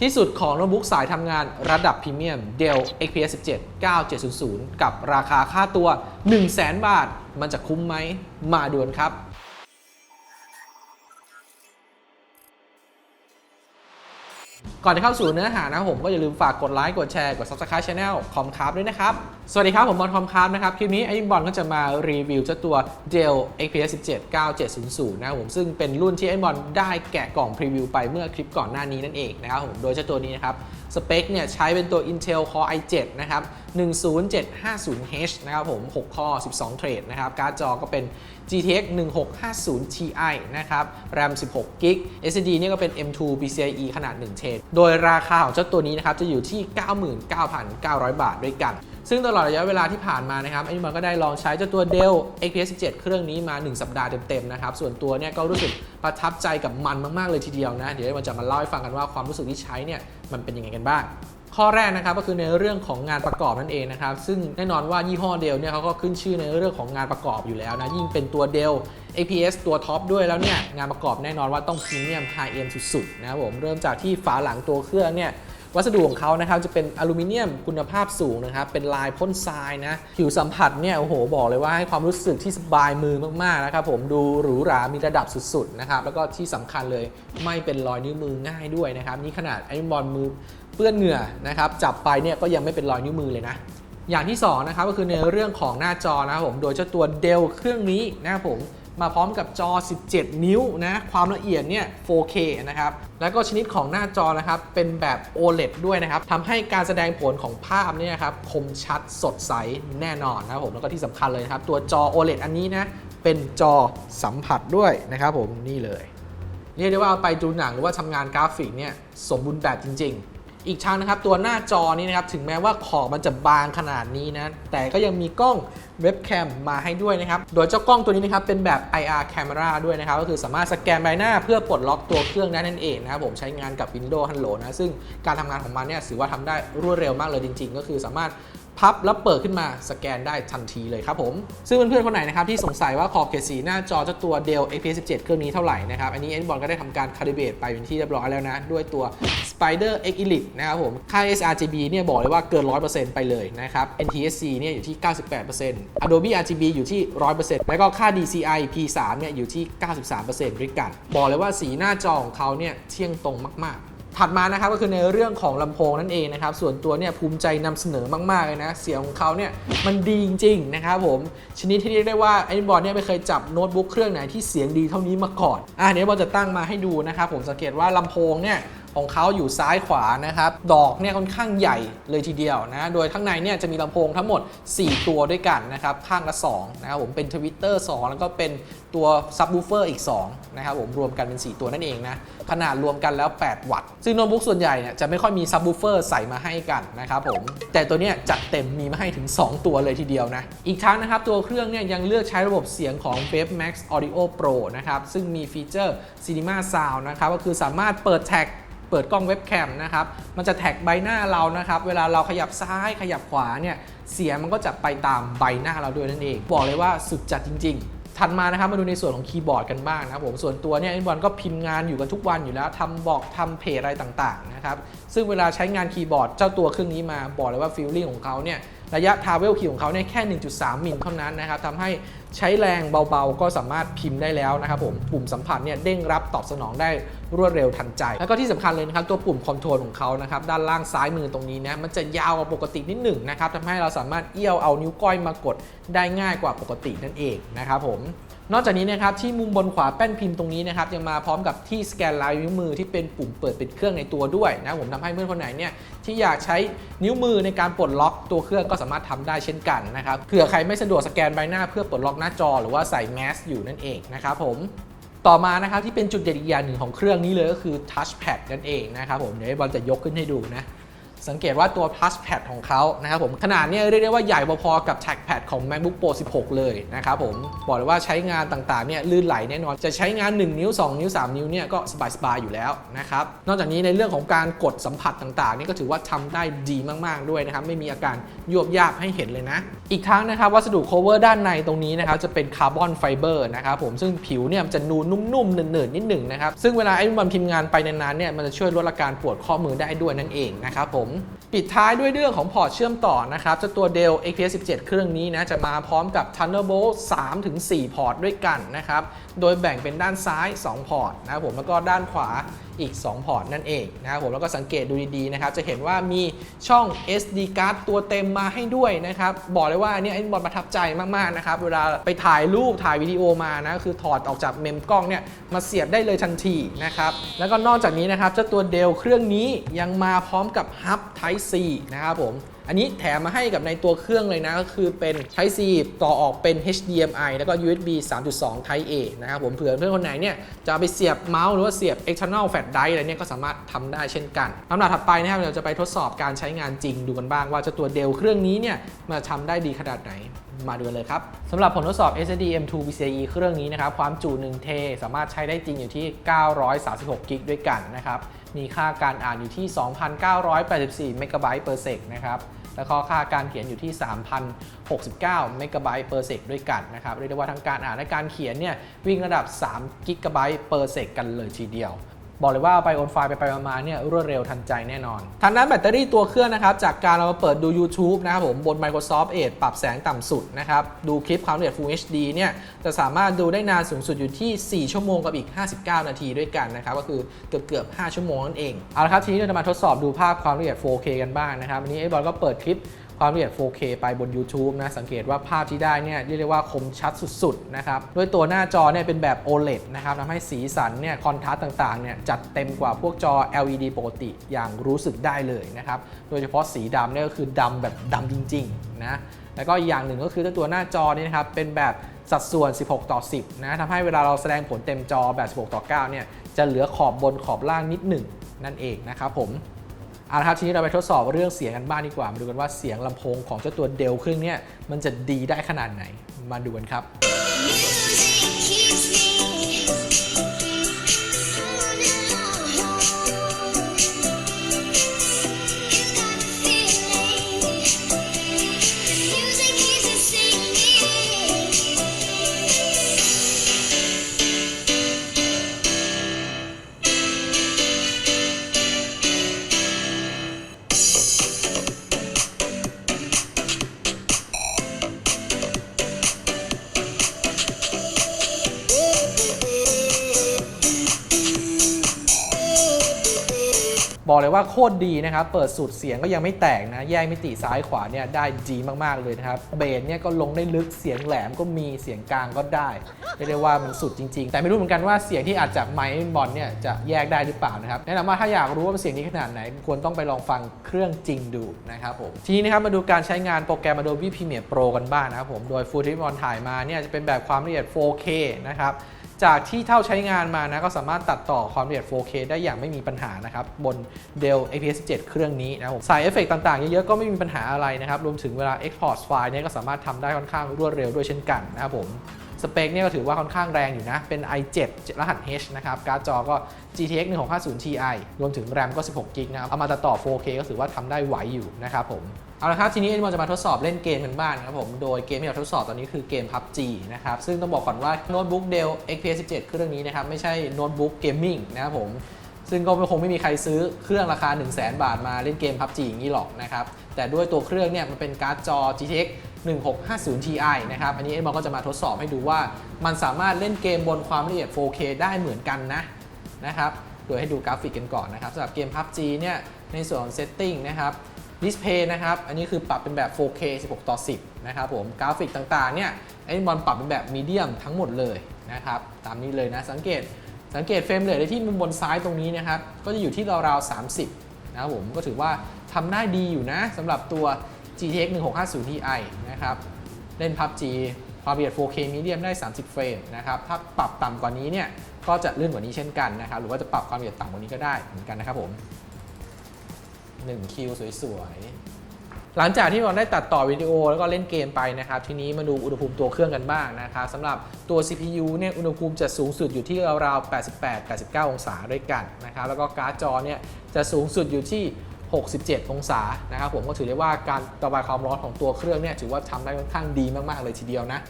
ที่สุดของโน้ตบุ๊กสายทำงานระดับพรีเมียม Dell XPS 17 9700 กับราคาค่าตัว 100,000 บาท มันจะคุ้มไหม มาด่วนครับ ก่อนจะเข้าสู่เนื้อหานะครับผมก็อย่าลืมฝากกดไลค์กดแชร์กด Subscribe Channel คอมคาร์ด้วยนะครับ สวัสดีครับ ผมบอลคอมคาร์นะครับ คลิปนี้ไอ้บอลก็จะมารีวิวเจ้าตัว Dell XPS 17 9700 นะครับผมซึ่งเป็นรุ่นที่ไอ้บอลได้แกะกล่องพรีวิวไปเมื่อคลิปก่อนหน้านี้นั่นเองนะครับผมโดยเจ้าตัวนี้นะครับสเปคเนี่ยใช้เป็นตัว Intel Core i7 นะครับ 10750H นะครับผม 6 ข้อ 12 เทรดนะครับการ์ดจอก็เป็น GTX 1650 Ti นะครับ RAM 16 g b SSD เนี่ยก็เป็น M2 PCIe ขนาด 1เทรดโดยราคาของเจ้าตัวนี้นะครับ จะอยู่ที่ 99,900 บาทด้วยกัน ซึ่งตลอดระยะเวลาที่ผ่านมานะครับไอ้มันก็ได้ลองใช้เจ้าตัว Dell XPS 17 เครื่องนี้มา 1 สัปดาห์เต็มๆนะครับ ส่วนตัวเนี่ยก็รู้สึกประทับใจกับมันมากๆเลยทีเดียวนะ เดี๋ยวมันจะมาเล่าให้ฟังกันว่าความรู้สึกที่ใช้เนี่ยมันเป็นยังไงกันบ้าง ข้อแรกนะครับก็คือในเรื่องของงานประกอบนั่นเองนะครับซึ่งแน่นอนว่ายี่ห้อเดลเนี่ยเขาก็ขึ้นชื่อในเรื่องของงานประกอบอยู่แล้วนะยิ่งเป็นตัวเดล APS ตัวท็อปด้วยแล้วเนี่ยงานประกอบแน่นอนว่าต้องพรีเมียมไฮเอ็นสุดๆนะครับผมเริ่มจากที่ฝาหลังตัวเครื่องเนี่ยวัสดุของเขานะครับจะเป็นอลูมิเนียมคุณภาพสูงนะครับเป็นลายพ่นทรายนะผิวสัมผัสเนี่ยโอ้โหบอกเลยว่าให้ความรู้สึกที่สบายมือมากๆนะครับผมดูหรูหรามีระดับสุดๆนะครับแล้วก็ที่สำคัญเลยไม่เป็นรอยนิ้วมือง่ายด้วยนะครับนี่ขนาดไอ้บอลมือ เปื้อนเหงื่อนะครับจับไปเนี่ยก็ยังไม่เป็นรอยนิ้วมือเลยนะ อย่างที่2นะครับก็คือในเรื่องของหน้าจอนะครับผมโดยเจ้าตัวเดลเครื่องนี้นะครับผมมาพร้อมกับจอ 17 นิ้วนะ ความละเอียดเนี่ย 4K นะครับ แล้วก็ชนิดของหน้าจอนะครับ เป็นแบบ OLED ด้วยนะครับ ทำให้การแสดงผลของภาพเนี่ยครับ คมชัดสดใสแน่นอนนะครับผม แล้วก็ที่สำคัญเลยนะครับ ตัวจอ OLED อันนี้นะ เป็นจอสัมผัสด้วยนะครับผม นี่เลย เรียกได้ว่าเอาไปดูหนังหรือว่าทำงานกราฟิกเนี่ย สมบูรณ์แบบจริง ๆ อีกทางนะครับตัวหน้าจอนี้นะครับถึงแม้ว่าขอบมันจะบางขนาดนี้นะแต่ก็ยังมีกล้องเว็บแคมมาให้ด้วยนะครับโดยเจ้ากล้องตัวนี้นะครับเป็นแบบ IR camera ด้วยนะครับก็คือสามารถสแกนใบหน้าเพื่อปลดล็อกตัวเครื่องได้นั่นเองนะครับผมใช้งานกับ Windows Hello นะซึ่งการทำงานของมันเนี่ยถือว่าทำได้รวดเร็วมากเลยจริง ๆ ก็คือสามารถ พับแล้วเปิดขึ้นมาสแกนได้ทันทีเลยครับผม ซึ่งเพื่อนๆคนไหนนะครับที่สงสัยว่าขอบเขตสีหน้าจอเจ้าตัว Dell XPS 17 เครื่องนี้เท่าไหร่นะครับ อันนี้เอ็นบอลก็ได้ทำการคาลิเบรตไปเป็นที่เรียบร้อยแล้วนะ ด้วยตัว Spider X Elite นะครับผม ค่า sRGB เนี่ยบอกเลยว่าเกิน 100%ไปเลยนะครับ NTSC เนี่ยอยู่ที่ 98% Adobe RGB อยู่ที่ 100%แล้วก็ค่า DCI P3 เนี่ยอยู่ที่ 93%ด้วยกัน บอกเลยว่าสีหน้าจอของเขาเนี่ยเที่ยงตรงมากๆ ถัดมานะครับก็คือในเรื่องของลำโพงนั่นเองนะครับส่วนตัวเนี่ยภูมิใจนำเสนอมากๆเลยนะ เสียงของเขาเนี่ยมันดีจริงๆนะครับผมชนิดที่เรียกได้ว่าไอ้บอลเนี่ยไม่เคยจับโน้ตบุ๊กเครื่องไหนที่เสียงดีเท่านี้มาก่อนอะเดี๋ยวบอลจะตั้งมาให้ดูนะครับผมสังเกตว่าลำโพงเนี่ย ของเขาอยู่ซ้ายขวานะครับ ดอกเนี่ยค่อนข้างใหญ่เลยทีเดียวนะ โดยข้างในเนี่ยจะมีลำโพงทั้งหมด 4 ตัวด้วยกันนะครับ ข้างละ 2 นะครับผมเป็นทวิตเตอร์2แล้วก็เป็นตัวซับ w ูเฟอร์อีก 2 นะครับผมรวมกันเป็น 4 ตัวนั่นเองนะ ขนาดรวมกันแล้ว 8 วัตต์ ซึ่งโน้ตบุ๊กส่วนใหญ่เนี่ยจะไม่ค่อยมีซับ w ูเฟอร์ใส่มาให้กันนะครับผม แต่ตัวเนี้ยจัดเต็มมีมาให้ถึง 2 ตัวเลยทีเดียวนะ อีกทั้งนะครับตัวเครื่องเนี่ยยังเลือกใช้ระบบเสียงของ Wave Max Audio Pro นะครับซึ่งมีฟีเจอร์ Cinema Sound นะครับก็คือสามารถเปิดแท็ก เปิดกล้องเว็บแคมนะครับ มันจะแท็กใบหน้าเรานะครับ เวลาเราขยับซ้ายขยับขวาเนี่ย เสียงมันก็จะไปตามใบหน้าเราด้วยนั่นเอง บอกเลยว่าสุดจัดจริง ๆถัดมานะครับมาดูในส่วนของคีย์บอร์ดกันบ้างนะครับผมส่วนตัวเนี่ยไอ้บอลก็พิมพ์งานอยู่กันทุกวันอยู่แล้วทำบอกทำเพจอะไรต่างๆนะครับซึ่งเวลาใช้งานคีย์บอร์ดเจ้าตัวเครื่องนี้มาบอกเลยว่าฟีลลิ่งของเขาเนี่ย ระยะทาเวลคีย์ของเขาเนี่ยแค่ 1.3 มิลเท่านั้นนะครับทำให้ใช้แรงเบาๆ ก็สามารถพิมพ์ได้แล้วนะครับผมปุ่มสัมผัสเนี่ยเด้งรับตอบสนองได้รวดเร็วทันใจ แล้วก็ที่สำคัญเลยนะครับตัวปุ่มคอนโทรลของเขานะครับด้านล่างซ้ายมือตรงนี้นะมันจะยาวกว่าปกตินิดหนึ่งนะครับทำให้เราสามารถเอี้ยวเอานิ้วก้อยมากดได้ง่ายกว่าปกตินั่นเองนะครับผม นอกจากนี้นะครับที่มุมบนขวาแป้นพิมพ์ตรงนี้นะครับยังมาพร้อมกับที่สแกนลายนิ้วมือที่เป็นปุ่มเปิดปิดเครื่องในตัวด้วยนะผมทำให้เพื่อนคนไหนเนี่ยที่อยากใช้นิ้วมือในการปลดล็อกตัวเครื่องก็สามารถทำได้เช่นกันนะครับเผื่อใครไม่สะดวกสแกนใบหน้าเพื่อปลดล็อกหน้าจอหรือว่าใส่แมสอยู่นั่นเองนะครับผมต่อมานะครับที่เป็นจุดเด่นอีกอย่างหนึ่งของเครื่องนี้เลยก็คือ Touchpad นั่นเองนะครับผมเดี๋ยวบอลจะยกขึ้นให้ดูนะ สังเกตว่าตัว Plus Pad ของเขานะครับผมขนาดนี้เรียกได้ว่าใหญ่พอๆกับ Trackpad ของ MacBook Pro 16 เลยนะครับผมบอกเลยว่าใช้งานต่างๆเนี่ยลื่นไหลแน่นอนจะใช้งาน 1 นิ้ว 2 นิ้ว 3 นิ้วเนี่ยก็สบายๆอยู่แล้วนะครับนอกจากนี้ในเรื่องของการกดสัมผัสต่างๆนี่ก็ถือว่าทำได้ดีมากๆด้วยนะครับไม่มีอาการยวบยาบให้เห็นเลยนะ อีกทั้งนะครับวัสดุ cover ด้านในตรงนี้นะครับจะเป็นคาร์บอนไฟเบอร์นะครับผมซึ่งผิวเนี่ยจะนูนนุ่มๆเนินๆนิดหนึ่งนะครับซึ่งเวลาไอ้มันพิมพ์งานไปนานๆเนี่ยมันจะช่วยลดอาการปวดข้อมือได้ด้วยนั่นเองนะครับผมปิดท้ายด้วยเรื่องของพอร์ตเชื่อมต่อนะครับจะตัว Dell XPS 17 เครื่องนี้นะจะมาพร้อมกับ Thunderbolt 3-4พอร์ตด้วยกันนะครับ โดยแบ่งเป็นด้านซ้าย 2 พอร์ตนะครับผมแล้วก็ด้านขวาอีก 2 พอร์ตนั่นเองนะครับผมแล้วก็สังเกตดูดีๆนะครับจะเห็นว่ามีช่อง SD card ตัวเต็มมาให้ด้วยนะครับบอกเลยว่าเนี่ยไอ้บอลประทับใจมากๆนะครับเวลาไปถ่ายรูปถ่ายวิดีโอมานะคือถอดออกจากเมมกล้องเนี่ยมาเสียบได้เลยทันทีนะครับแล้วก็นอกจากนี้นะครับเจ้าตัวเดลเครื่องนี้ยังมาพร้อมกับฮับ Type C นะครับผม อันนี้แถมมาให้กับในตัวเครื่องเลยนะ ก็คือเป็น Type C ต่อออกเป็น HDMI แล้วก็ USB 3.2 Type A นะครับผมเผื่อเพื่อนคนไหนเนี่ยจะไปเสียบเมาส์หรือว่าเสียบ external flash drive อะไรเนี่ยก็สามารถทำได้เช่นกันลำดับถัดไปนะครับเราจะไปทดสอบการใช้งานจริงดูกันบ้างว่าจะตัวเดลเครื่องนี้เนี่ยมาทำได้ดีขนาดไหน มาดูเลยครับสำหรับผลทดสอบ SSD M2 PCIe เครื่องนี้นะครับความจุ1เทสามารถใช้ได้จริงอยู่ที่ 936กิกด้วยกันนะครับมีค่าการอ่านอยู่ที่ 2,984 เมกะไบต์ per sec นะครับแล้วก็ค่าการเขียนอยู่ที่ 3,069 เมกะไบต์ per sec ด้วยกันนะครับเรียกได้ว่าทั้งการอ่านและการเขียนเนี่ยวิ่งระดับ3กิกะไบต์ per sec กันเลยทีเดียว บอกเลยว่าเอาไปโอนไฟล์ไปไปมาเนี่ยรวดเร็วทันใจแน่นอน ทางด้านแบตเตอรี่ตัวเครื่องนะครับ จากการเรามาเปิดดู YouTube นะครับผมบน Microsoft Edge ปรับแสงต่ำสุดนะครับ ดูคลิปความละเอียด Full HD เนี่ยจะสามารถดูได้นานสูงสุดอยู่ที่ 4 ชั่วโมงกับอีก 59 นาทีด้วยกันนะครับ ก็คือเกือบเกือบ 5 ชั่วโมงนั่นเอง เอาละครับ ทีนี้เราจะมาทดสอบดูภาพความละเอียด 4K กันบ้างนะครับวันนี้ไอ้บอลก็เปิดคลิป ความละเอียด 4K ไปบน YouTube นะ สังเกตว่าภาพที่ได้เนี่ยเรียกได้ว่าคมชัดสุดๆนะครับด้วยตัวหน้าจอเนี่ยเป็นแบบ OLED นะครับทำให้สีสันเนี่ยคอนทราสต์ต่างๆเนี่ยจัดเต็มกว่าพวกจอ LED ปกติอย่างรู้สึกได้เลยนะครับโดยเฉพาะสีดำเนี่ยก็คือดำแบบดำจริงๆนะแล้วก็อีกอย่างหนึ่งก็คือตัวหน้าจอนี่นะครับเป็นแบบสัดส่วน 16 ต่อ 10 นะทำให้เวลาเราแสดงผลเต็มจอแบบ 16 ต่อ 9 เนี่ย จะเหลือขอบบนขอบล่างนิดหนึ่งนั่นเองนะครับผม เอาละครับทีนี้เราไปทดสอบเรื่องเสียงกันบ้างดีกว่า มาดูกันว่าเสียงลำโพงของเจ้าตัวเดลเครื่องเนี้ยมันจะดีได้ขนาดไหน มาดูกันครับ Music keeps me บอกเลยว่าโคตรดีนะครับ เปิดสุดเสียงก็ยังไม่แตกนะ แยกมิติซ้ายขวาเนี่ยได้ดีมากๆเลยนะครับ เบสเนี่ยก็ลงได้ลึก เสียงแหลมก็มี เสียงกลางก็ได้ เรียกได้ว่ามันสุดจริง ๆ แต่ไม่รู้เหมือนกันว่าเสียงที่อาจจากไมค์บอลเนี่ยจะแยกได้หรือเปล่านะครับ แนะนำว่าถ้าอยากรู้ว่าเสียงนี้ขนาดไหน ควรต้องไปลองฟังเครื่องจริงดูนะครับผม ทีนี้นะครับมาดูการใช้งานโปรแกรม Adobe Premiere Pro กันบ้างนะครับผม โดย Full Trip On ถ่ายมาเนี่ยจะเป็นแบบความละเอียด 4K นะครับ จากที่เท่าใช้งานมานะก็สามารถตัดต่อความละเอียด 4K ได้อย่างไม่มีปัญหานะครับ บน Dell XPS 7 เครื่องนี้นะครับผมใส่เอฟเฟกต์ต่างๆ เยอะๆ ก็ไม่มีปัญหาอะไรนะครับ รวมถึงเวลา Export ไฟล์เนี่ยก็สามารถทำได้ค่อนข้างรวดเร็วด้วยเช่นกันนะครับผม สเปคเนี่ยก็ถือว่าค่อนข้างแรงอยู่นะ เป็น i7 รหัส H นะครับ การ์ดจอก็ GTX 1650 Ti รวมถึงแรมก็ 16 g b นะครับ เอามาตัดต่อ 4K ก็ถือว่าทำได้ไหวอยู่นะครับผม เอาละครับ ทีนี้เราจะมาทดสอบเล่นเกมกันบ้างนครับผม โดยเกมที่เราทดสอบตอนนี้คือเกม PUBG นะครับ ซึ่งต้องบอกก่อนว่าโน้ตบุ๊ก Dell XPS 17 เครื่องนี้นะครับ ไม่ใช่โน้ตบุ๊กเกมมิ่งนะครับผม ซึ่งก็คงไม่มีใครซื้อเครื่องราคา 1 0 0 0 0แบาทมาเล่นเกม PUBG อย่างนี้หรอกนะครับ แต่ด้วยตัวเครื่องเนี่ยมันเป็นการ์ดจอ GTX 1650 Ti นะครับ อันนี้เอ็มก็จะมาทดสอบให้ดูว่า มันสามารถเล่นเกมบนความละเอียด 4K ได้เหมือนกันนะนะครับ โดยให้ดูกราฟิกกันก่อนนะครับสำหรับเกม PUBG เนี่ยในส่วนของ Setting นะครับดิสเพย์นะครับ อันนี้คือปรับเป็นแบบ 4K 16 ต่อ 10 นะครับผม กราฟิกต่างๆ เนี่ยไอ้บอลปรับเป็นแบบมีเดียมทั้งหมดเลยนะครับ ตามนี้เลยนะ สังเกต สังเกตเฟรมเรทได้ที่มุมบนซ้ายตรงนี้นะครับ ก็จะอยู่ที่ราวๆ 30 นะครับผมก็ถือว่าทำได้ดีอยู่นะสำหรับตัว GTX 1650 Ti นะครับ เล่น PUBG ความละเอียด 4K medium ได้ 30 เฟรมนะครับ ถ้าปรับต่ำกว่านี้เนี่ย ก็จะลื่นกว่านี้เช่นกันนะครับ หรือว่าจะปรับความละเอียดต่ำกว่านี้ก็ได้เหมือนกันนะครับผม 1 คิวสวยๆ หลังจากที่เราได้ตัดต่อวิดีโอแล้วก็เล่นเกมไปนะครับ ทีนี้มาดูอุณหภูมิตัวเครื่องกันบ้างนะครับสำหรับตัว CPU เนี่ยอุณหภูมิจะสูงสุดอยู่ที่ราวๆ 88-89 องศาด้วยกันนะครับ แล้วก็การ์ดจอเนี่ยจะสูงสุดอยู่ที่ 67 องศานะครับผมก็ถือได้ว่าการระบายความร้อนของตัวเครื่องเนี่ยถือว่าทำได้ค่อนข้างดีมากๆเลยทีเดียวนะ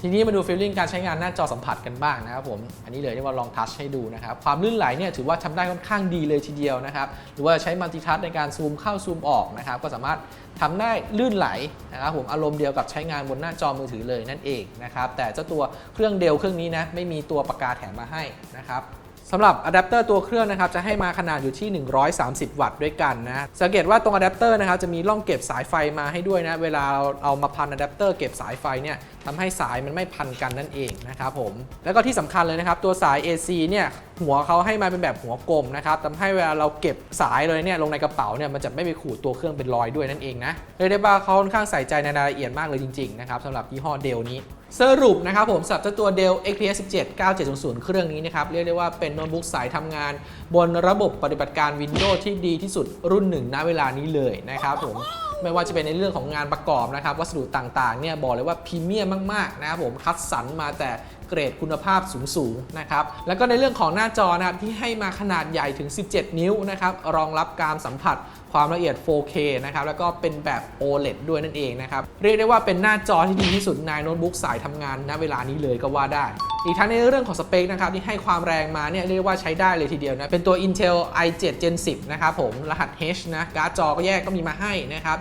ทีนี้มาดูฟีลลิ่งการใช้งานหน้าจอสัมผัสกันบ้างนะครับผมอันนี้เลยที่ว่าลองทัชให้ดูนะครับความลื่นไหลเนี่ยถือว่าทำได้ค่อนข้างดีเลยทีเดียวนะครับหรือว่าใช้มัลติทัชในการซูมเข้าซูมออกนะครับก็สามารถทำได้ลื่นไหลนะครับผมอารมณ์เดียวกับใช้งานบนหน้าจอมือถือเลยนั่นเองนะครับแต่เจ้าตัวเครื่องเดลเครื่องนี้นะไม่มีตัวปากกาแถมมาให้นะครับ สำหรับอะแดปเตอร์ตัวเครื่องนะครับจะให้มาขนาดอยู่ที่ 130 วัตต์ด้วยกันนะสังเกตว่าตรงอะแดปเตอร์นะครับจะมีร่องเก็บสายไฟมาให้ด้วยนะ เวลาเราเอามาพันอะแดปเตอร์เก็บสายไฟเนี่ยทำให้สายมันไม่พันกันนั่นเองนะครับผมแล้วก็ที่สำคัญเลยนะครับตัวสาย AC เนี่ยหัวเขาให้มาเป็นแบบหัวกลมนะครับทำให้เวลาเราเก็บสายเลยเนี่ยลงในกระเป๋าเนี่ยมันจะไม่ไปขูดตัวเครื่องเป็นรอยด้วยนั่นเองนะเรียกได้ว่าเขาค่อนข้างใส่ใจในรายละเอียดมากเลยจริงๆนะครับสำหรับยี่ห้อเดลนี้ สรุปนะครับผมสำหรับตัว Dell XPS 17 9700 เครื่องนี้นะครับเรียกได้ว่าเป็นโน้ตบุ๊กสายทำงาน บนระบบปฏิบัติการ Windows ที่ดีที่สุดรุ่นหนึ่งณเวลานี้เลยนะครับผมไม่ว่าจะเป็นในเรื่องของงานประกอบนะครับวัสดุต่างๆเนี่ยบอกเลยว่าพรีเมียมมากๆนะครับผมคัดสรรมาแต่เกรดคุณภาพสูงๆนะครับแล้วก็ในเรื่องของหน้าจอนะครับที่ให้มาขนาดใหญ่ถึง 17 นิ้วนะครับรองรับการสัมผัสความละเอียด 4K นะครับ แล้วก็เป็นแบบ OLED ด้วยนั่นเองนะครับ เรียกได้ว่าเป็นหน้าจอที่ดีที่สุดในโน้ตบุ๊กสายทำงานณเวลานี้เลยก็ว่าได้ อีกทั้งในเรื่องของสเปคนะครับ ที่ให้ความแรงมาเนี่ยเรียกว่าใช้ได้เลยทีเดียวนะ เป็นตัว Intel i7 Gen 10 นะครับผม รหัส H นะ การ์ดจอก็แยกก็มีมาให้นะครับ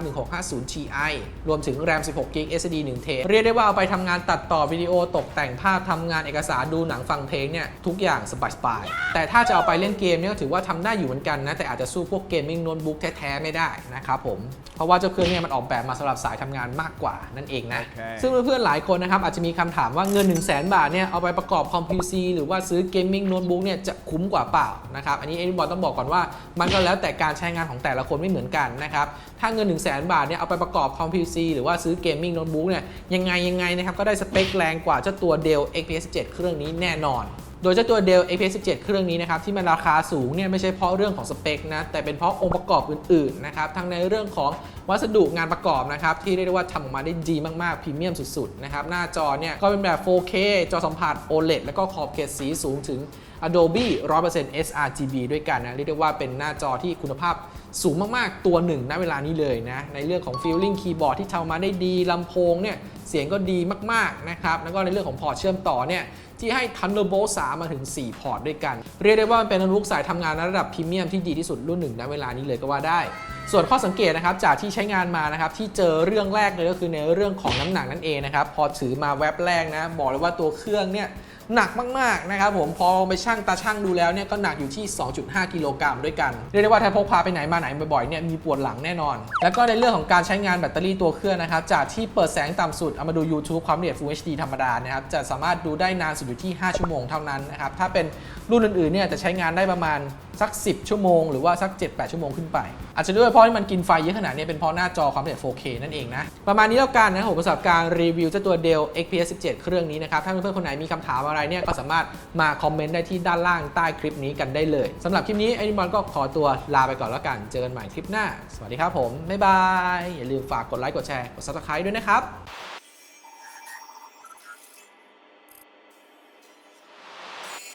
1650 Ti รวมถึง RAM 16 GB SSD 1เทเรียกได้ว่าเอาไปทำงานตัดต่อวิดีโอตกแต่งภาพทำงานเอกสารดูหนังฟังเพลงเนี่ยทุกอย่างสบายๆแต่ถ้าจะเอาไปเล่นเกมเนี่ยก็ถือว่าทำได้อยู่เหมือนกันนะแต่อาจจะสู้พวกเกมมิ่งโน้ตบุ๊กแท้ๆไม่ได้นะครับผมเพราะว่าเจ้าเครื่องเนี่ยมันออกแบบมาสำหรับสายทำงานมากกว่านั่นเองนะโอเคซึ่งเพื่อนๆหลายคนนะครับอาจจะมีคำถามว่าเงิน 1 0 0 0 0แบาทเนี่ยเอาไปประกอบคอมพิวซีหรือว่าซื้อเกมมิ่งโน้ตบุ๊กเนี่ยจะคุ้มกว่าเปล่านะครับอันนี้เอ็นบอลต้องบอกก่อนว่า มันก็แล้วแต่การใช้งานของแต่ละคนไม่เหมือนกันนะครับถ้าเงิน 1 0 0 0 0แบาทเนี่ยเอาไปประกอบคอมพิวซีหรือว่าซื้อเกมมิ่งโน้ตบุ๊กเนี่ยยังไงยังไงนะครับก็ได้สเปคแรงกว่าเจ้าตัว Dell XPS 17 เครื่องนี้แน่นอน โดยเจ้าตัว Dell XPS 17 เครื่องนี้นะครับที่มันราคาสูงเนี่ยไม่ใช่เพราะเรื่องของสเปคนะแต่เป็นเพราะองค์ประกอบอื่นๆนะครับทั้งในเรื่องของวัสดุงานประกอบนะครับที่เรียกได้ว่าทำออกมาได้ดีมาก ๆ พรีเมียมสุด ๆ นะครับ หน้าจอเนี่ยก็เป็นแบบ 4K จอสัมผัส OLED แล้วก็ขอบเขตสีสูงถึง Adobe 100% sRGB ด้วยกันนะ เรียกได้ว่าเป็นหน้าจอที่คุณภาพสูงมาก ๆ ตัวหนึ่งณเวลานี้เลยนะ ในเรื่องของ Feeling Keyboard ที่ทำออกมาได้ดีลำโพงเนี่ย เสียงก็ดีมากๆนะครับแล้วก็ในเรื่องของพอร์ตเชื่อมต่อเนี่ยที่ให้ Thunderbolt 3 มาถึง 4 พอร์ตด้วยกัน เรียกได้ว่ามันเป็นโน้ตบุ๊กสายทำงานระดับพรีเมียมที่ดีที่สุดรุ่นหนึ่งณเวลานี้เลยก็ว่าได้ ส่วนข้อสังเกตนะครับจากที่ใช้งานมานะครับที่เจอเรื่องแรกเลยก็คือในเรื่องของน้ำหนักนั่นเองนะครับพอถือมาแว็บแรกนะบอกเลยว่าตัวเครื่องเนี่ย หนักมากๆนะครับผมพอไปช่างตาช่างดูแล้วเนี่ยก็หนักอยู่ที่ 2.5 กิโลกรัมด้วยกัน เรียกได้ว่าถ้าพกพาไปไหนมาไหนบ่อยๆเนี่ยมีปวดหลังแน่นอน แล้วก็ในเรื่องของการใช้งานแบตเตอรี่ตัวเครื่องนะครับจากที่เปิดแสงต่ำสุดเอามาดู YouTube ความละเอียด Full HD ธรรมดานะครับจะสามารถดูได้นานสุดอยู่ที่ 5 ชั่วโมงเท่านั้นนะครับถ้าเป็นรุ่นอื่นๆเนี่ยจะใช้งานได้ประมาณ สัก 10 ชั่วโมงหรือว่าสัก 7-8 ชั่วโมงขึ้นไป อาจจะด้วยเพราะที่มันกินไฟเยอะขนาดนี้เป็นเพราะหน้าจอความละเอียด 4K นั่นเองนะ ประมาณนี้แล้วกันนะครับผมสำหรับการรีวิวเจ้าตัว Dell XPS 17 เครื่องนี้นะครับ ถ้าเพื่อนๆคนไหนมีคำถามอะไรเนี่ยก็สามารถมาคอมเมนต์ได้ที่ด้านล่างใต้คลิปนี้กันได้เลยสำหรับคลิปนี้ไอ้นิมอนก็ขอตัวลาไปก่อนแล้วกัน เจอกันใหม่คลิปหน้า สวัสดีครับผมบ๊ายบายอย่าลืมฝากกดไลค์กดแชร์กด subscribe ด้วยนะครับ